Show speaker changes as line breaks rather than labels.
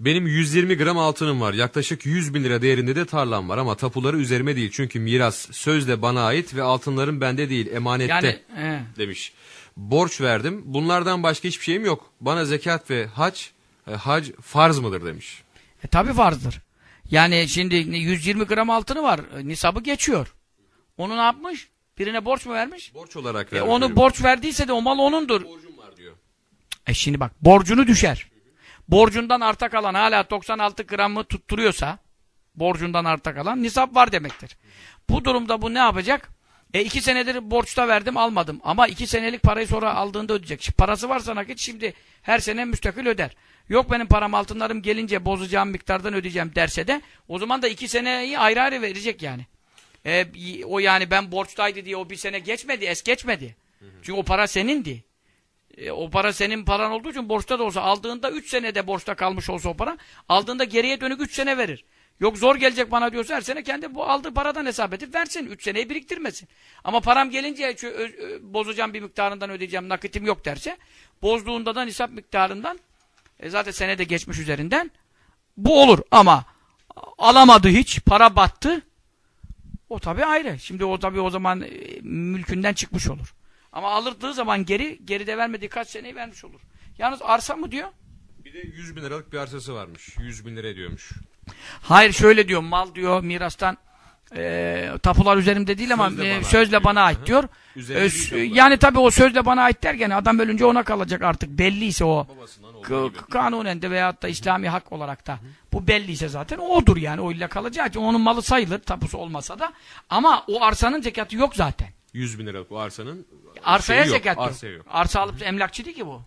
Benim 120 gram altınım var. Yaklaşık 100 bin lira değerinde de tarlam var ama tapuları üzerime değil. Çünkü miras sözle bana ait ve altınlarım bende değil emanette
Yani he.
demiş. Borç verdim. Bunlardan başka hiçbir şeyim yok. Bana zekat ve hac, e, hac farz mıdır demiş.
E tabi farzdır. Yani şimdi 120 gram altını var. e, Nisabı geçiyor. Onu ne yapmış? Birine borç mu vermiş?
Borç olarak
E
vermiş.
onu
diyor.
borç verdiyse de o mal onundur.
borcum var diyor.
E şimdi bak borcunu düşer. Borcundan arta kalan hala 96 gramı tutturuyorsa borcundan arta kalan nisap var demektir. Bu durumda bu ne yapacak? E iki senedir borçta verdim almadım ama iki senelik parayı sonra aldığında ödeyecek. Şimdi parası varsa nakit şimdi her sene müstakil öder. Yok benim param altınlarım gelince bozacağım miktardan ödeyeceğim derse de o zaman da iki seneyi ayrı ayrı verecek yani. E, o yani ben borçtaydı diye o bir sene geçmedi, es geçmedi. Çünkü o para senindi. E, o para senin paran olduğu için borçta da olsa aldığında 3 senede borçta kalmış olsa o para aldığında geriye dönük 3 sene verir. Yok zor gelecek bana diyorsa her sene kendi bu aldığı paradan hesap edip versin. 3 seneyi biriktirmesin. Ama param gelince şu, ö- ö- bozacağım bir miktarından ödeyeceğim nakitim yok derse bozduğunda da nisap miktarından e, zaten senede geçmiş üzerinden bu olur ama alamadı hiç para battı o tabi ayrı. Şimdi o tabi o zaman e, mülkünden çıkmış olur. Ama alırdığı zaman geri, geride vermediği kaç seneyi vermiş olur. Yalnız arsa mı diyor?
Bir de 100 bin liralık bir arsası varmış. 100 bin lira ediyormuş.
Hayır şöyle diyor, mal diyor mirastan e, tapular üzerimde değil ama
Sözle
e,
bana
sözle
ait
bana
diyor.
ait
Hı.
diyor.
Üzerinde
E, yani tabi o sözle bana ait derken adam ölünce ona kalacak artık belliyse o. Kanunen de veyahut da İslami hak olarak da bu belliyse zaten odur yani o illa kalacağı için onun malı sayılır tapusu olmasa da ama o arsanın zekatı yok zaten.
100 bin liralık bu arsanın
Arsaya
şeyi yok,
zekat yok.
Arsaya yok.
Arsa alıp emlakçı değil ki bu.